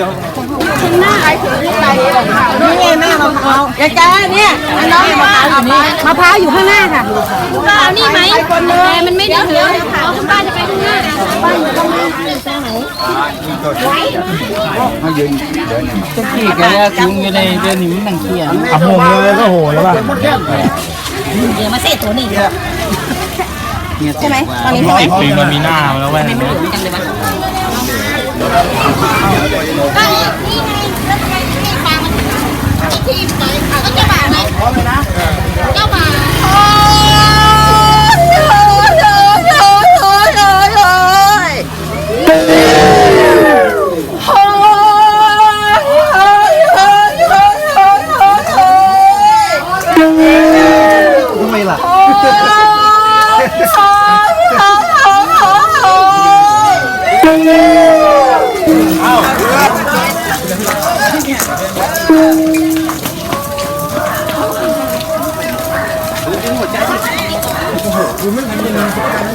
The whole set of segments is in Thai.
นี่ไงแม่มะพร้าวยายจ้าเนี่ยน้องมะพร้าวอยู่นี่มะพร้าวอยู่ข้างหน้าค่ะก็เอานี่ไหมแต่มันไม่ได้เหลือเอาคุณป้าจะไปข้างหน้าป้าอยู่ข้างหน้าจะขี่กันแกจุงอยู่ในเดือนนี้มันนั่งเที่ยงอะโหเลยก็โหแล้วป่ะเดี๋ยวมาเสร็จตัวนี้ใช่ไหมตอนนี้ใช่ไหมปีมันมีหน้าแล้วแว่น ก็นี่ไงแล้วทำไมไม่ฟังมันทีมไหนก็จะมาไหนเจ้าบ่าวทำไมล่ะ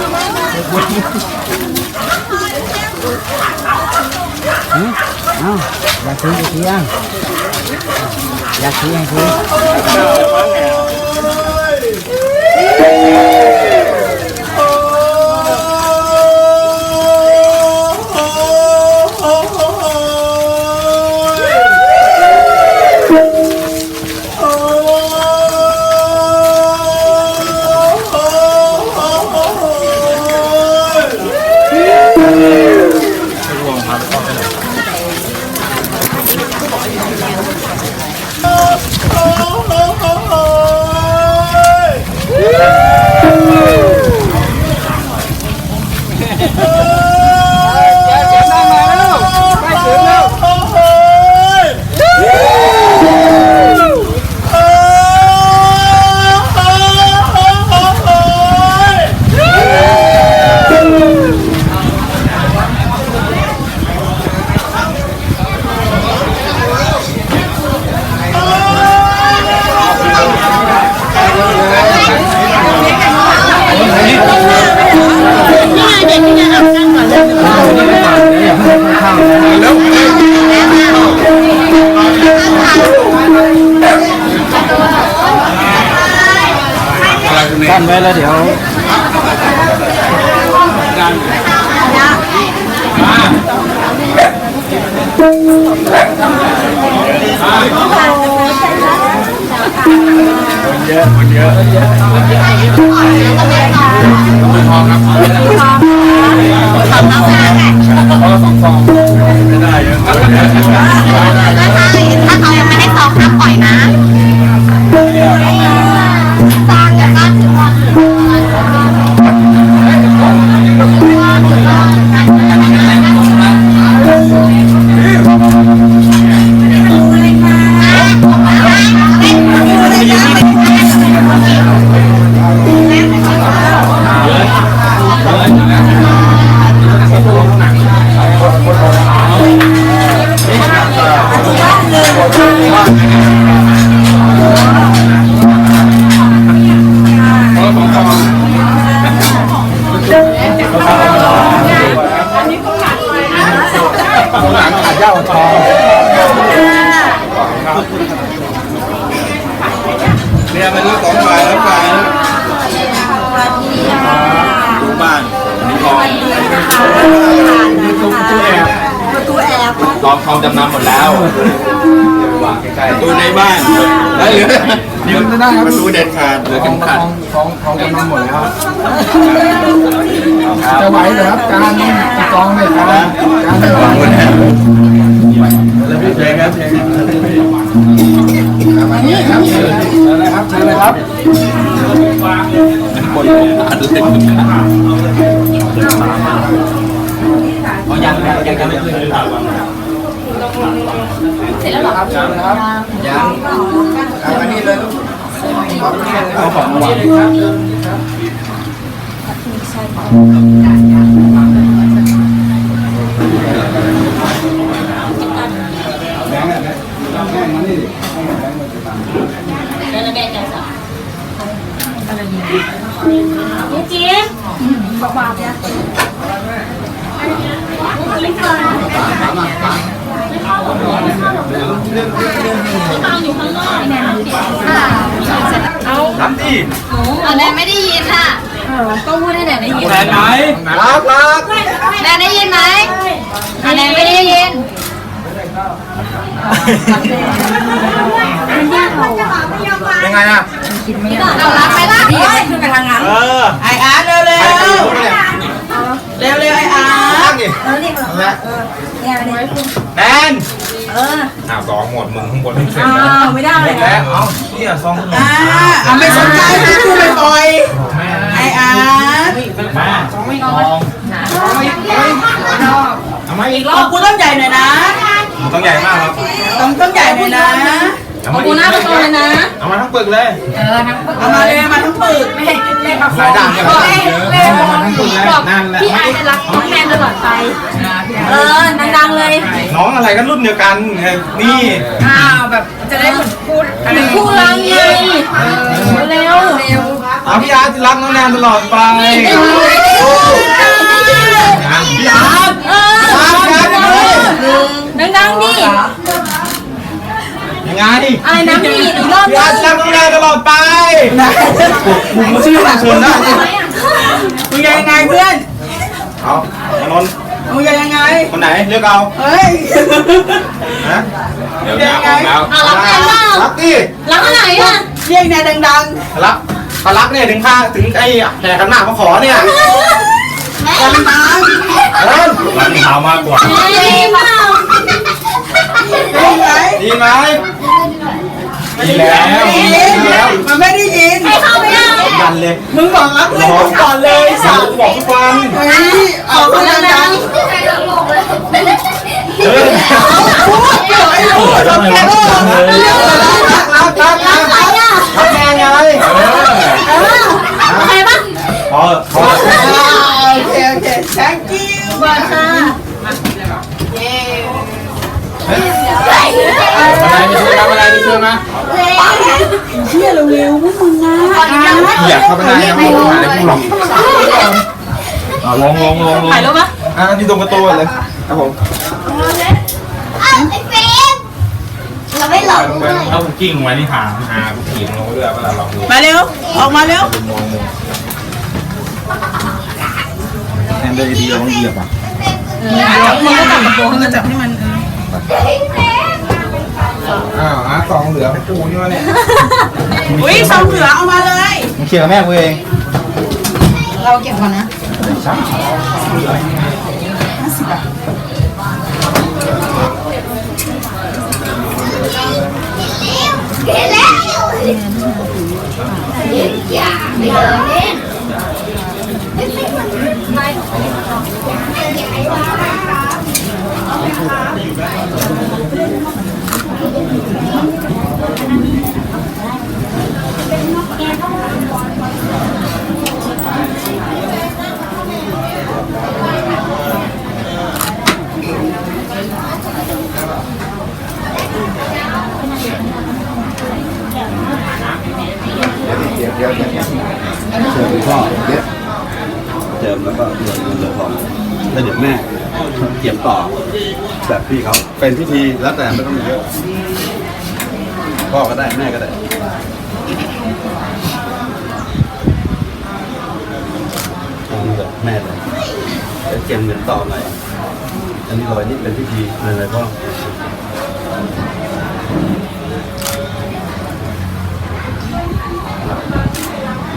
อยากขี่อยากขี่ยังอยากขี่ให้ขี่นี่ กั้นไว้แล้วเดี๋ยวถ้าเขายังไม่ได้สอบห้ามปล่อยนะ ครับนี่ครับเชิญเลยครับเชิญเลยครับคนขาดเลยอ๋อยังยังยังไม่เคยเสร็จแล้วเหรอยังเอาอันนี้เลยลูกเอาของมาวาง นี่จีบอกว่าเนี่ยฟังอยู่ข้างนอกเอาทำดิแนนไม่ได้ยินค่ะก็พูดให้แนนได้ยินแทนไหมรักรักแนนได้ยินไหมแนนไม่ได้ยิน ยังไงอะเรารับไปละขึ้นไปทางนั้นเออไออาร์ตเร็วเร็วใครจะรู้เนี่ยเร็วเร็วไออารัร์กตดิเอาละแนนเอออ้าวสองหมดมึงข้างบนไม่เสร็จอ้าวไม่ได้เลยแล้วเอาเที่ยซองขนมอ่าเอาไม่สนใจที่พูดปล่อยไออาร์ตแม่สองไม่งองเอามาอีกขอบคุณต้องใหญ่หน่อยนะ ต้องใหญ่มากครับต้องต้องใหญ่หน่อยนะเอามาอีกหน้าประตูเลยนะ เอามาทั้งปึกเลย เอามาเลยมาทั้งปึกหลายด่านกันแล้วเอามาทั้งคนแล้วนั่นแหละพี่อาจะรักน้องแนนตลอดไป เออดังๆเลย น้องอะไรกันรุ่นเดียวกันไงนี่อ้าวแบบจะได้เหมือนพูดอะไรคู่รังไงเร็วเอาพี่อาร์ตรักน้องแนนตลอดไปพี่อาร์ต เออ พี่อาร์ตยังไง ดังๆดิ ยังไง อะไรนะพี่อีกรอบ พี่อาร์ตรักน้องแนนตลอดไปมึงมา ชื่อมาเชิญนะมึงจะยังไงเพื่อนเอามานนท์มึงจะยังไง คนไหนเลือกเอา เฮ้ยฮะเดี๋ยวยังไงอะรักแนนเปล่ารักดิรักอะไรอะเรียกแนนดังรักถ้ารักเนี่ยถึงข้าถึงไอ้แห่กันหน้ามาขอเนี่ยๆดังเออรักเท้ามากกว่าเฮ้ยเปล่าๆได้ไหมดีไหมดีแล้วได้ดียินแล้ว มันไม่ได้ยินให้เข้าไปยัง ยันเลยมึงบอกรักเพื่อนกูก่อนเลยสาสัวตว์บอกทุกวันเฮ้ยเอาคนดังเออๆพูดเดี๋ยวไอ้พูดทำไมวะรักรักรักรักใครอะรักแม่ไง เออใครปะ พอพอ โอเคโอเค thank you บ้าค่ะ อะไรมีช่วยทำอะไรมีช่วยไหม เชี่ยเร็วๆพวกมึงนะ อยากเข้าไปได้นะไม่หาอะไรกูหรอกอะลงลงลงลงถ่ายรูปปะอะที่ตรงประตูเลยครับผมอ้าวไอ้เฟรมเราไม่หลงเลยเอากิ้งไว้นี่หาหาผีลงเรือเวลาลองดูมาเร็ว ออกมาเร็วมองมุมแทนเดินดีๆลองเหยียบอะจับมึงก็จับกระโปรงให้มันจับให้มันอ้าวอะซองเหลือให้กูนี่วะเนี่ยอุ้ยซองเหลือเอามาเลย มึงเคลียร์กับแม่กูเองเราเก็บก่อนนะเห็นแล้วอย่าไม่เล่นเดี๋ยว เดี๋ยวเดี๋ยวเชิญคุณพ่อเดี๋ยวเจิมแล้วก็เดินเดินเลยพอแล้วเดี๋ยวแม่เกี่ยมต่อแบบพี่เขาเป็นพิธีแล้วแต่ไม่ต้องเยอะพ่อก็ได้แม่ก็ได้เอาแบบแม่เลยแล้วเจียมเงินต่อหน่อยอันนี้รอยนี่เป็นพิธีอะไรพ่อ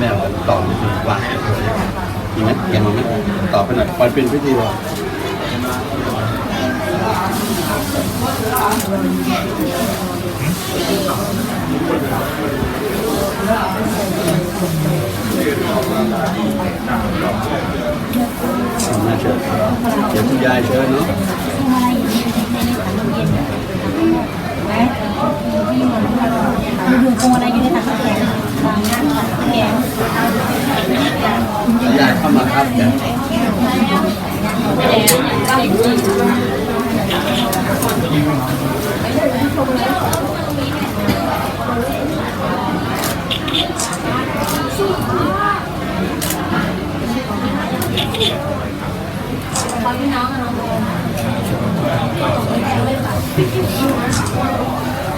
ม่เอาต่อพิธีวางให้สวยมีไหมแกมาไหมต่อไปหน่อยปล่อยเป็นพิธีวางแม่เชิญเดี๋ยวคุณยายเชิญเนาะดูโคงอะไรอยู่ในถังน้ำแข็ง วางน้ำถังน้ำแข็งยายเข้ามาครับเดี๋ยวยายเชิญเล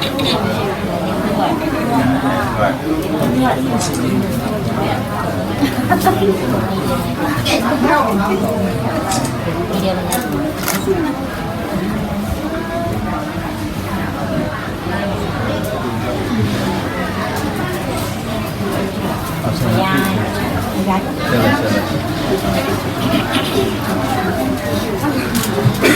ยเชิญเลย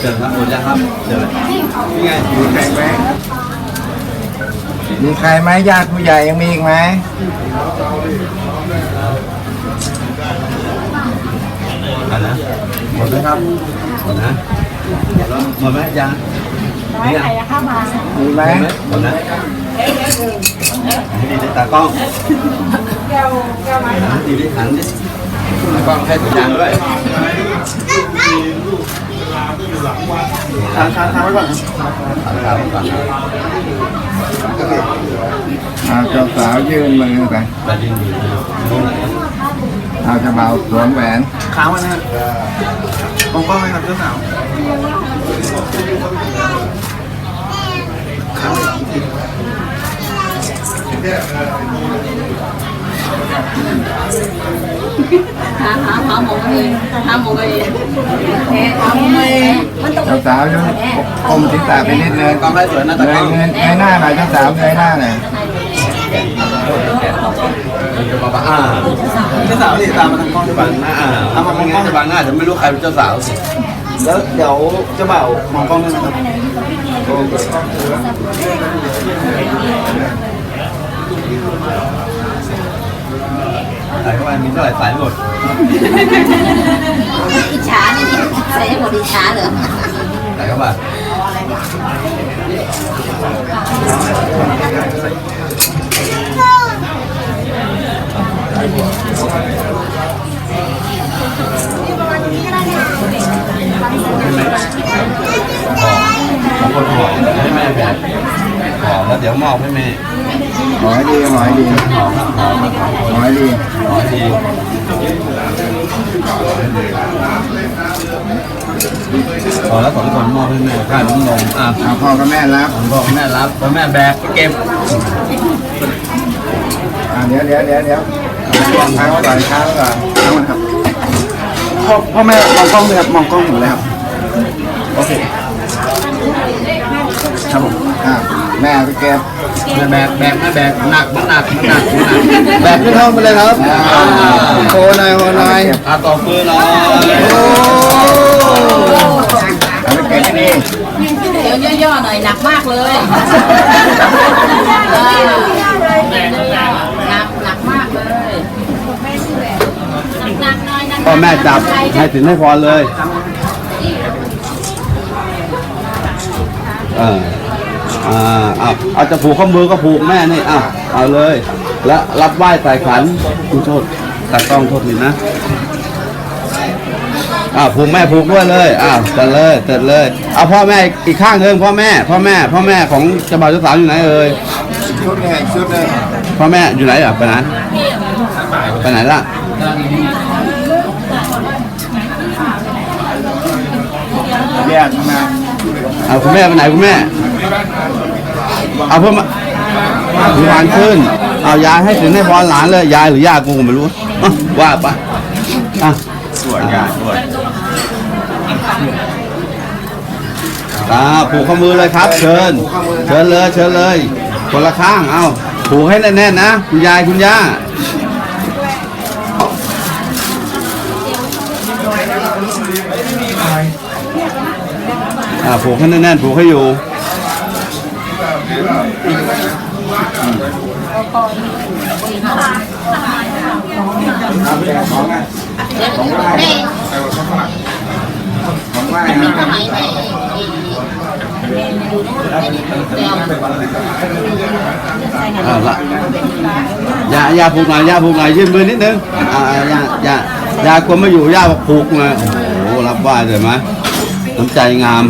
เชิญครับหมดแล้วครับเชิญเลยนี่ไงอยู่แข่งไหม มีใครไหมญาติผู้ใหญ่ยังมีอีกไหมเอานะหมดไหมครับหมดนะหมดแล้วหมดไหมยังนี่ยังมีไหมหมดไหมหมดนะให้ดีได้ตากล้องให้ดีได้หันดิตากล้องให้สัญญาณด้วย ทางทางทางไว้ก่อนทางทางไว้ก่อนเอาเจ้าสาวยื่นมือไปแต่ยินดีตรงไหนเอาเจ้าบ่าวสวมแหวนค้างไว้นะมองกล้องไหมครับเจ้าสาวาหาหาหมอเลยหาหมอเลยแพ้หาหมอเลยมันต้องเจ้าสาวยื่นอมศีรษะไปนิดนึงกล้องให้สวยนะตาเงกล้ยองเงยเงยหน้าหน่อยเจ้าสาวเงยหน้าหน่อยจะมาบ้าอ่าเจ้าสาวนี่ตามมาทางกล้องจะด้วยบังหน้าถ้ามองงั้นจะบังหน้าจะไม่รู้ใครเป็นเจ้าสาวสิแล้วเดี๋ยวเจ้าบ่าวมองกล้องด้วยนะครับ ใส่เข้าไปมีเท่าไหร่ใส่หมดอิจฉาเนี่ยใส่ให้หมดอิจฉาเหรอใส่เข้าไปของคนห่อให้แม่แบกห่อแล้วเดี๋ยวมอบให้แม่ หอยดีหอยดีหอครับห่อครับหอยดีหอให้ดีห่อแล้วสองคนมอบให้แม่ค่าน้ำนมอะเอาพ่อกับแม่รับผมบอกแม่รับพราะแม่แบกเก็บอ่าเดี๋ยวเดี๋ยวเดี๋ยวเดี๋ยวค้างไว้ก่อนค้างไว้ก่อนค้างไว้ครับพ่อพ่อแม่มองกล้องเลยครับมองกล้องหมดเลยครับโอเคครับผมอ่าแม่ไปเก็บ แม่แบกแบกแม่แบกหนักมันหนักมันหนักมันหนักแบกขึ้นห้องไปเลยครับโคหน่อยโคหน่อยอาต่อมือหน่อยโอ้เอาไปเก่งนี่เดี๋ยวย่อๆหน่อยหนักมากเลยหนักหนักมากเลยหนักหน่อยพ่อแม่จับให้ถึงให้พรเลย เออ อ่าเอาเอาจะผูกข้อมือก็ผูกแม่นี่อะเอาเลย แล้วรับไหว้ใส่ขันคุณโทษตัดกล้องโทษทีนะอ่าผูกแม่ผูกด้วยเลยอ่าเสร็จเลยเสร็จเลย เอาพ่อแม่อีกข้างหนึ่งพ่อแม่ พ่อแม่ พ่อแม่ของเจ้าบ่าวเจ้าสาวอยู่ไหนเอ่ยชุดเนี่ยชุดเลยพ่อแม่อยู่ไหนอะไปไหนไปไหนล่ะแยกมาเอาคุณแม่ไปไหนคุณแม่ เอาเพิ่มมาพิวานขึ้น เอายายให้ถึงให้พรหลานเลย ยายหรือยากูไม่รู้ว่าไปอะสวยงามสวยตาผูกข้อมือเลยครับ เชิญ เชิญเลย เชิญเลย คนละข้าง เอาผูกให้แน่นๆนะ คุณยายคุณย่าอ่าผูกให้แน่นๆผูกให้อยู่ ของไหว้มีนะสมัยแม่เอาละอย่าอย่าผูกหน่อยอย่าผูกหน่อยยื่นมือนิดนึงอ่าอย่าอย่าอย่ากลัวไม่อยู่ยาบอกผูกมาโอ้โหรับไหว้เลยไหมน้ำใจงาม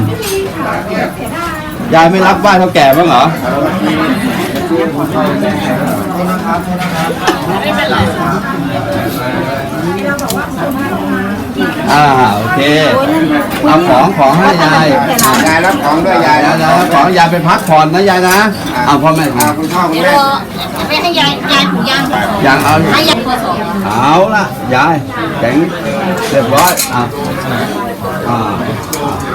ยายไม่รับไหว้เท่าแก่บ้างเหรออ่าโอเคเอาของของให้ยายอะยายรับของด้วยยายยายยายเอาของยายไปพักผ่อนนะยายนะเอาพ่อแม่อ่าคุณพ่อคุณเดี๋ยวแม่ไปให้ยายยายผูกยางยังเอาให้ยายตัวสองเอาละยายแข็งเรียบร้อยอะอ่าไป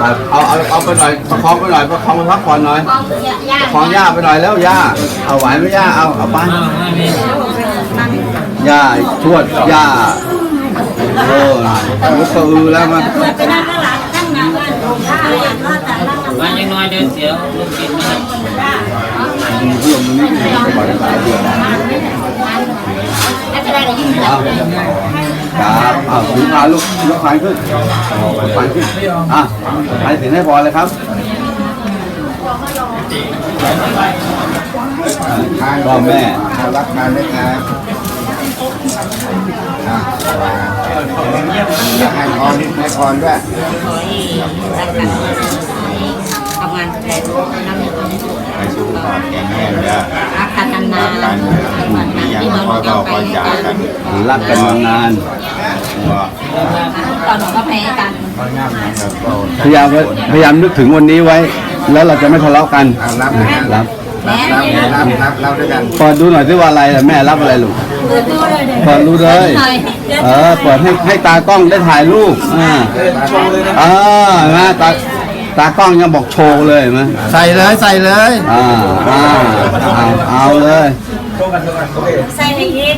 เอาเอาเอาไปหน่อยประคองไปหน่อยประคองไปพักผ่อนหน่อยกองยาประคองย่าไปหน่อยแล้วย่าเอาไหวไหมย่าเอาเอาไปย่าทวดย่าโอ้ลุกกระอือแล้วมันไปนั่งข้างหลังนั่งงานบ้านผมข้าวอย่างก็แต่นั่งมายังน้อยเดินเสียวลูกกินไม่ได้ไม่เป็นไรเลยยิ่งเอา ครับเอาถึงพาลูกยกขานขึ้นขานขึ้นอะไปถึงให้พอเลยครับพ่อแม่รับงานด้วยครับอ่าอยากให้พรให้พรด้วยทำงานแทนน้ำหนึ่ง ให้สุขภาพแข็งแรงเด้ออาคารนานนานการมีอย่างคอยเบาคอยจากกันรักกันมานานว่าตอนหนูก็แพ้กันแบบเบาพยายามไว้พยายามนึกถึงวันนี้ไว้ แล้วเราจะไม่ทะเลาะกันเอารับด้วยกันรับรับรับรับรับด้วยกันเปิดดูหน่อยที่ว่าอะไรอะแม่รับอะไรลูกเปิดดูเลยเออเปิดให้ให้ตากล้องได้ถ่ายรูปอ่าอ่าเห็นไหมตา ตากล้องยังบอกโชว์เลยเห็นไหมใส่เลยใส่เลยอ่าอ่าเอาเอาเลยใส่ในยีส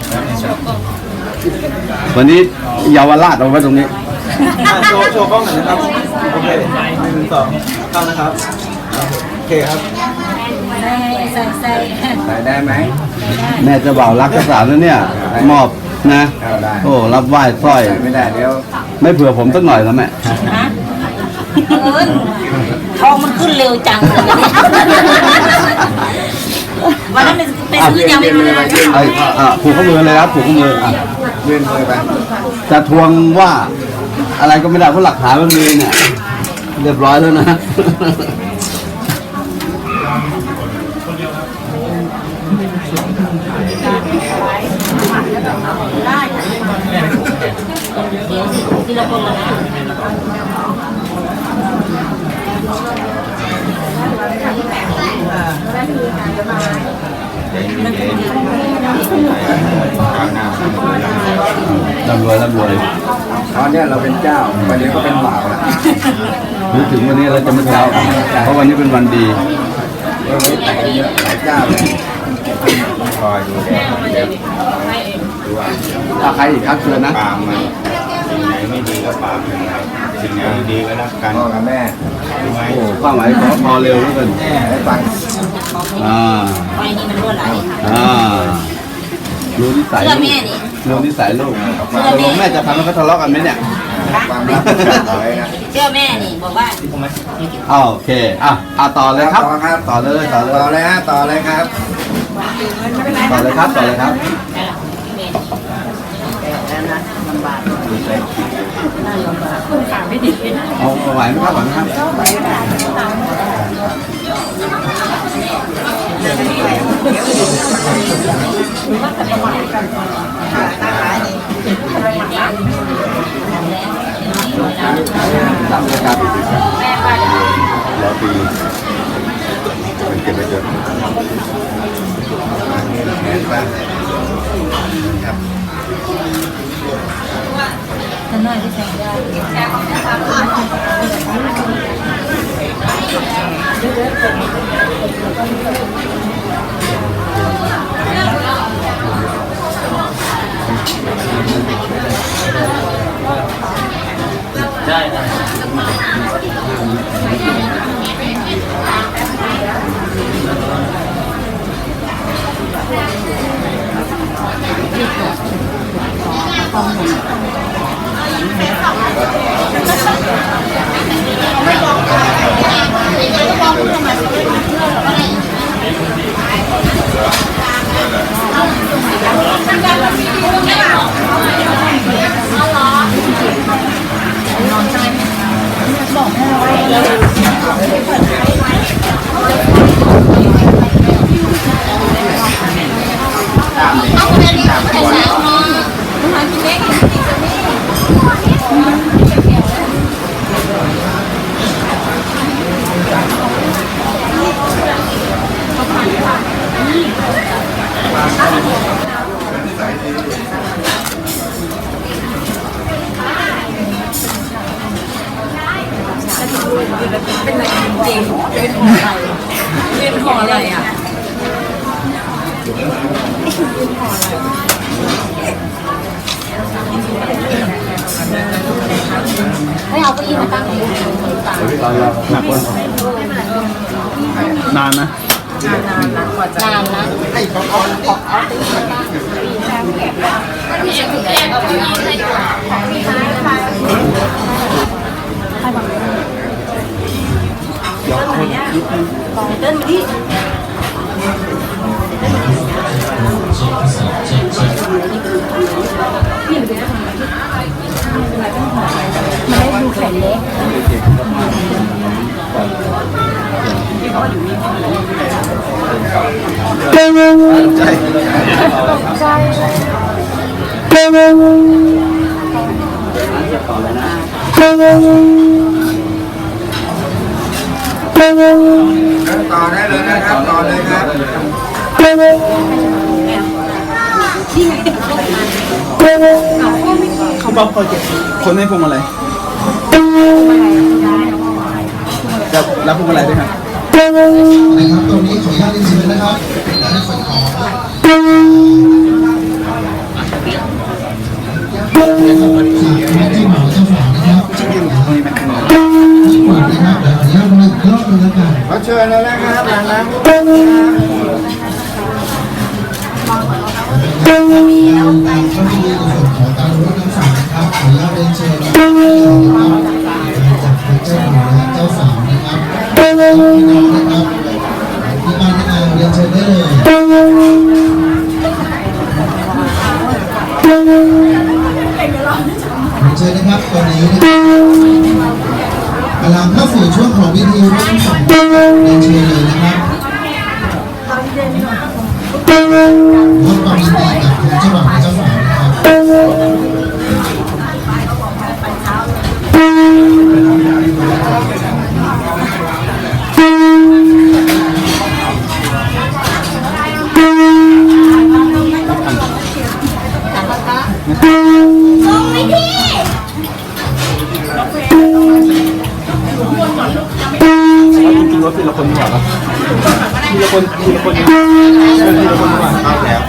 วันนี้เยาวราชเอาไว้ตรงนี้โชว์โชว์กล้องหน่อยนะครับโอเคหนึ่งสองเข้านะครับโอเคครับใส่ใส่ใส่ใส่ได้ไหมแม่เจะบ่าวรักกษาแล้วเนี่ยมอบนะเอาได้โอ้รับไหว้สร้อยใส่ไม่ได้เดี๋ยวไม่เผื่อผมสักหน่อยแล้วแม่ เอิญทองมันขึ้นเร็วจังเลยวันนั้นเป็นเป็นซื้อยังไม่มาไอ้อะผูกข้อมือเลยครับผูกข้อมืออะยื่นมือไปจะทวงว่าอะไรก็ไม่ได้เพราะหลักฐานมันมีเนี่ยเรียบร้อยแล้วนะทีละคนละนะ ร่ำรวยร่ำรวยตอนเนี้ยเราเป็นเจ้าวันนี้ก็เป็นบ่าวแล้วนึกถึงวันนี้เราจะไม่เช้า เพราะวันนี้เป็นวันดีเราไม่แต่งเยอะหลายเจ้าเลยคอยดูแลเดี๋ยวถ้าใครอีกครับเชิญนะปามมันสิ่งไหนไม่ดีก็ปามกันครับสิ่งไหนดีก็รักกันพ่อกับแม่รู้ไหมโอ้ป้าหมายขอพอเร็วเหลือเกินให้ฟัง อ่าไอ้นี่มันรั่วไหลค่ะอ่ารู้นิสัยเชื่อแม่นี่ รู้นิสัยลูกตกลงแม่จะทำให้เขาทะเลาะกันไหมเนี่ยความรักเอาไว้นะเชื่อแม่นี่บอกว่าอ้าวโอเคอะอะต่อเลยครับต่อครับต่อเลยต่อเลต่อยเลยฮะต่อเลยครับ ต่อเลยครับต่อเลยครับเอาเอาไหวไหมครับไหวไหมครับ ตับเลยครับร้อยปีมันเก็บไปเถอะเห็นปะฉันน่าจะใส่ได้เอ ได้ครับไม่ต้อง ไม่เอาเก้าอี้มาตั้งเลยตอนเราหนักว่านานนะนานนะไอ้ของเอาของเอาตีมาตั้งพี่จะถึงแรกเอาเก้าอี้ให้ก่อน ต่อได้เลยนะครับต่อเลยครับเขาบอกโปรเจกต์คนให้พวงมาลัย แล้วแล้วพวงมาลัยด้วยครับนะครับตรงนี้ขออนุญาตเรียนเชิญนะครับและในส่วนของสามที่เหมาเจ้าฝานะครับที่ยืนตรงนี้ไหมที่หมดนะครับเดี๋ยวขออนุญาตลงอีกรอบหนึงแล้วกันขอเชิญเลยนะครับหลังน้ำก็จะมีในส่วนของการรู้น้ำฝานะครับขออนุญาตเรียนเชิญนะครับจาก เจ้าหญิงเจ้าสาวนะครับพี่น้องนะครับที่บ้านที่นาเรียนเชิญได้เลยเชิญนะครับตอนนี้นะครับกำลังเข้าสู่ช่วงของวิธีร่วมสองเรียนเชิญเลยนะครับร่วมความยินดีกับทั้งเจ้าบ่าวเจ้าสาวนะครับลงไหมพี่จ ริงๆรถทีละคนดีกว่าปะทีละคนทีละคนทีละคนดีกว่าเอาแล้ว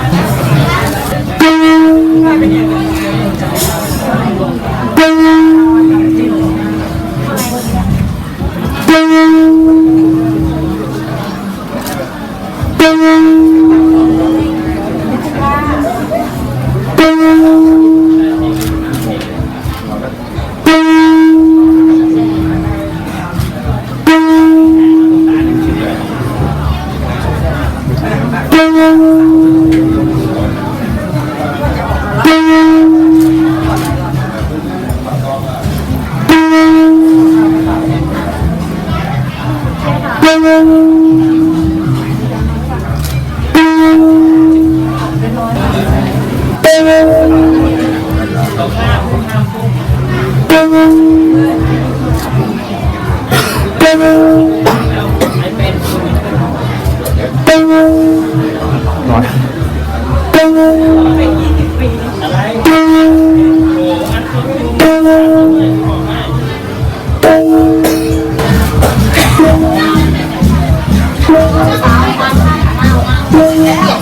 Yeah.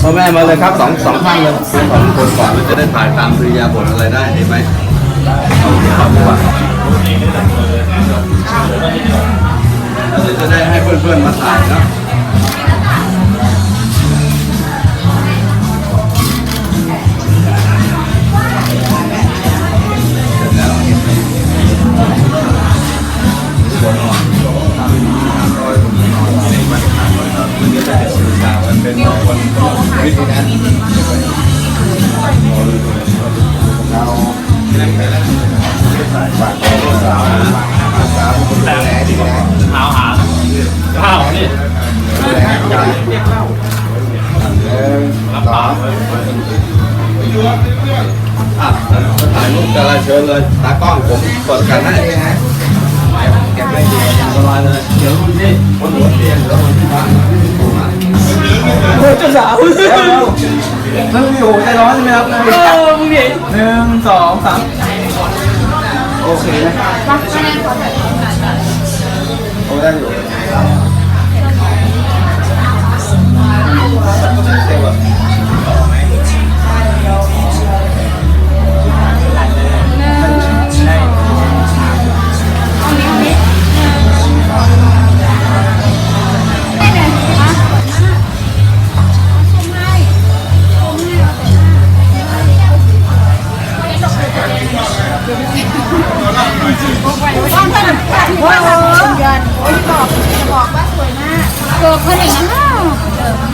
พ่อแม่มาเลยครับสองสองท่านเลยสองคนก่อนเราจะได้ถ่ายตามปริยาบทอะไรได้เห็นไหมเอาขอบคุณครับเดี๋ยวจะได้ให้เพื่อนๆมาถ่ายเนาะ เป็นคนวิธีนั้นอะถ่ายรูปกันเลยเชิญเลย ตากล้องผมกดกันให้เก็บ ได้ดีสายเลยเดี๋ยวนี่คนหัวเตียงแล้วคนที่บ้านเจ้าสาวนั่มีโอ้ใจร้อนใช่ไหมครับเออมึงดิหนึ่งสองสามโอเคนะโอ้ได้อยู่ โอ้โหเดือนจะบอกจะบอกว่าสวยมากเกิดคนอีกนะ